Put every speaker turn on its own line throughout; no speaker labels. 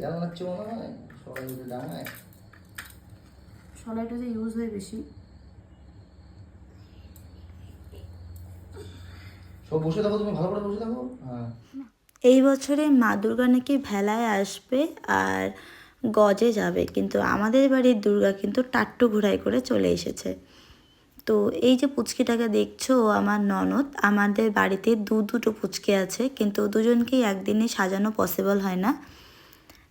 কেমন লাগছে মনে হয়? সবাই ডাঙায়
সলাইটা যে ইউজ হয় বেশি।
সব বসে থাকো তুমি ভালো করে বসে থাকো। হ্যাঁ।
এই বছরে মা দুর্গা নাকি ভেলায় আসবে আর গজে যাবে কিন্তু আমাদের বাড়ির দুর্গা কিন্তু টাট্টু ঘোড়াই করে চলে এসেছে। তো এই যে পুচকিটাকে দেখছ আমার ননদ আমাদের বাড়িতে দু দুটো পুচকে আছে কিন্তু দুজনকেই একদিনে সাজানো পসিবল হয় না।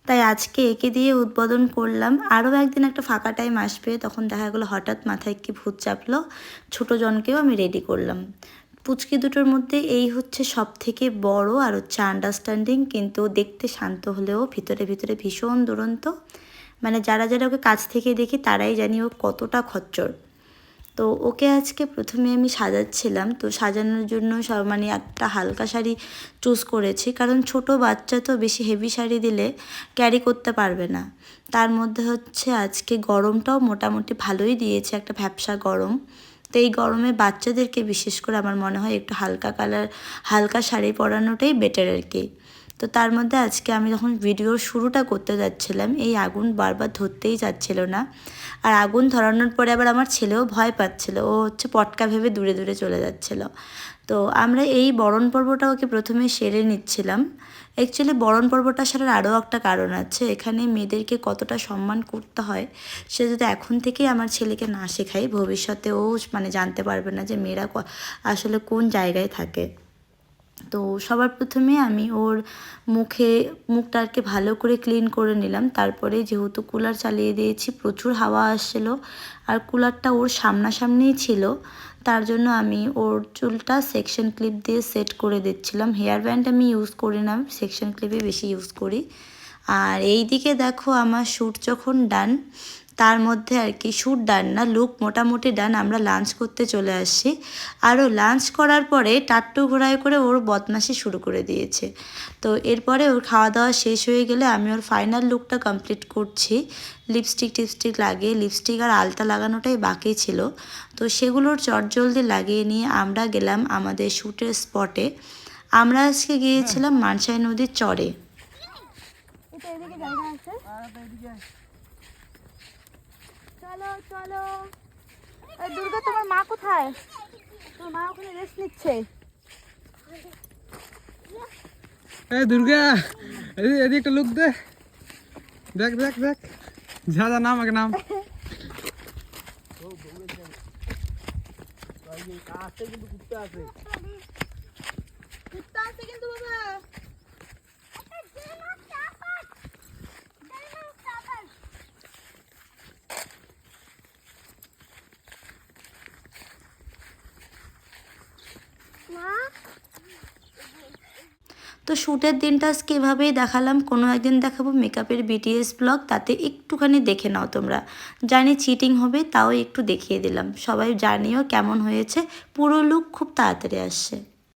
তাই আজকে একে দিয়ে উদ্বোধন করলাম। আরও একদিন একটা ফাঁকা টাইম আসবে, তখন দেখা গেলো হঠাৎ মাথায় কি ভূত চাপলো। ছোটো জনকেও আমি রেডি করলাম। পুচকি দুটোর মধ্যে এই হচ্ছে সব থেকে বড় আর হচ্ছে আন্ডারস্ট্যান্ডিং কিন্তু দেখতে শান্ত হলেও ভিতরে ভিতরে ভীষণ দুরন্ত। মানে যারা যারা ওকে কাছ থেকে দেখি, তারাই জানি ও কতটা খচ্চর। তো ওকে আজকে প্রথমে আমি সাজাচ্ছিলাম। তো সাজানোর জন্য সব মানে একটা হালকা শাড়ি চুজ করেছি। কারণ ছোট বাচ্চা তো বেশি হেভি শাড়ি দিলে ক্যারি করতে পারবে না। তার মধ্যে হচ্ছে আজকে গরমটাও মোটামুটি ভালোই দিয়েছে, একটা ভ্যাপসা গরম। তো এই গরমে বাচ্চাদেরকে বিশেষ করে আমার মনে হয় একটু হালকা কালার হালকা শাড়ি পরানোটাই বেটার আর কি। তো তার মধ্যে আজকে আমি যখন ভিডিওর শুরুটা করতে যাচ্ছিলাম, এই আগুন বারবার ধরতেই যাচ্ছিল না। আর আগুন ধরানোর পরে আবার আমার ছেলেও ভয় পাচ্ছিল, ও হচ্ছে পটকা ভেবে দূরে দূরে চলে যাচ্ছিল। তো আমরা এই বরণ পর্বটা ওকে প্রথমে সেরে নিচ্ছিলাম। অ্যাকচুয়ালি বরণ পর্বটা সারার আরও একটা কারণ আছে, এখানে মেয়েদেরকে কতটা সম্মান করতে হয়, সে যদি এখন থেকেই আমার ছেলেকে না শেখাই ভবিষ্যতে ও মানে জানতে পারবে না যে মেয়েরা আসলে কোন জায়গায় থাকে। তো সবার প্রথমে আমি ওর মুখে, মুখটাকে ভালো করে ক্লিন করে নিলাম। তারপরে যেহেতু কুলার চালিয়ে দিয়েছি, প্রচুর হাওয়া আসছিল আর কুলারটা ওর সামনাসামনিই ছিল, তার জন্য আমি ওর চুলটা সেকশন ক্লিপ দিয়ে সেট করে দিচ্ছিলাম। হেয়ার ব্যান্ড আমি ইউজ করি না সেকশন ক্লিপই বেশি ইউজ করি। আর এই দিকে দেখো আমার শ্যুট যখন ডান তার মধ্যে আর কি শ্যুট ডান না লুক মোটামুটি ডান আমরা লাঞ্চ করতে চলে আসছি আরও লাঞ্চ করার পরে টাট্টু ঘোড়ায় করে ওর বদমাশি শুরু করে দিয়েছে। তো এরপরে ওর খাওয়া দাওয়া শেষ হয়ে গেলে আমি ওর ফাইনাল লুকটা কমপ্লিট করছি। লিপস্টিক টিপস্টিক লাগিয়ে লিপস্টিক আর আলতা লাগানোটাই বাকি ছিল। তো সেগুলোর চটজলদি লাগিয়ে নিয়ে আমরা গেলাম আমাদের শ্যুটের স্পটে আমরা আজকে গিয়েছিলাম মানসাই নদীর চরে।
আছে চলো চলো। দুর্গা তোমার মা কোথায়? তোমার মা ওখানে রেস্ট নিচ্ছে।
দুর্গা এদি এদি একটা লুক দে। দেখ দেখ দেখ। যা যা নাম আগে নাম।
কুত্তা আছে কিন্তু বাবা।
তো শ্যুটের দিনটা আজকে এভাবেই দেখালাম। কোনো একদিন দেখাবো মেকআপের বিটিএস ব্লগ তাতে একটুখানি দেখে নাও তোমরা। জানি চিটিং হবে, তাও একটু দেখিয়ে দিলাম। সবাই জানিও কেমন হয়েছে। পুরো লুক খুব তাড়াতাড়ি আসছে।